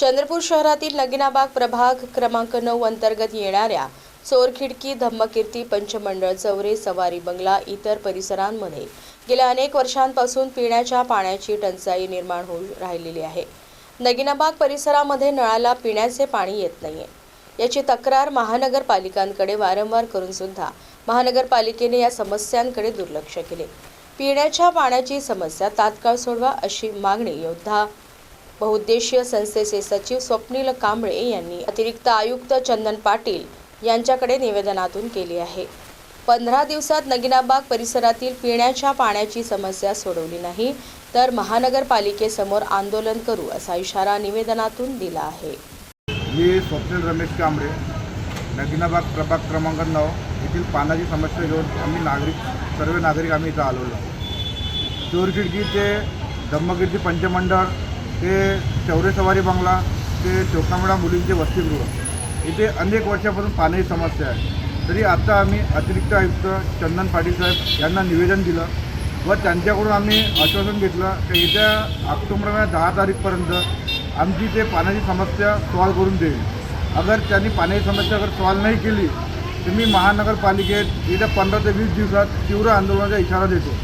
चंद्रपूर शहरातील नगिनाबाग प्रभाग क्रमांक नऊ अंतर्गत येणाऱ्या चोरखिडकी धम्मकीर्ती पंचमंडळ चौरे सवारी बंगला इतर परिसरांमध्ये गेल्या अनेक वर्षांपासून पिण्याच्या पाण्याची टंचाई निर्माण होऊन राहिलेली आहे. नगिनाबाग परिसरामध्ये नळाला पिण्याचे पाणी येत नाहीये. याची तक्रार महानगरपालिकांकडे वारंवार करून सुद्धा महानगरपालिकेने या समस्यांकडे दुर्लक्ष केले. पिण्याच्या पाण्याची समस्या तात्काळ सोडवा अशी मागणी योद्धा बहुउद्देशीय संस्थेचे सचिव स्वप्नील कांबळे यांनी अतिरिक्त आयुक्त चंदन पाटील यांच्याकडे निवेदनातून केली आहे. पंधरा दिवसात नगिनाबाग परिसरातील पिण्याच्या पाण्याची समस्या सोडवली नाही तर महानगरपालिकेसमोर आंदोलन करू असा इशारा निवेदनातून दिला आहे. मी स्वप्नील रमेश कांबळे नगिनाबाग प्रभाग क्रमांक नऊ येथील पाण्याची समस्या घेऊन आम्ही नागरिक सर्व नागरिक आम्ही इथं आलेलो चोरखिडकी ते धम्मकीर्ती पंचमंडळ ते चौरे सवारी बंगला ते चोकामडा मुलींचे वसतिगृह. इथे अनेक वर्षापासून पाण्याची समस्या आहे. तरी आता आम्ही अतिरिक्त आयुक्त चंदन पाटील साहेब यांना निवेदन दिलं व त्यांच्याकडून आम्ही आश्वासन घेतलं की येत्या ऑक्टोबर महिन्यात दहा तारीखपर्यंत आमची ते पाण्याची समस्या सॉल्व करून देईल. अगर त्यांनी पाण्याची समस्या अगर सॉल्व नाही केली तर मी महानगरपालिकेत येत्या पंधरा ते वीस दिवसात तीव्र आंदोलनाचा इशारा देतो.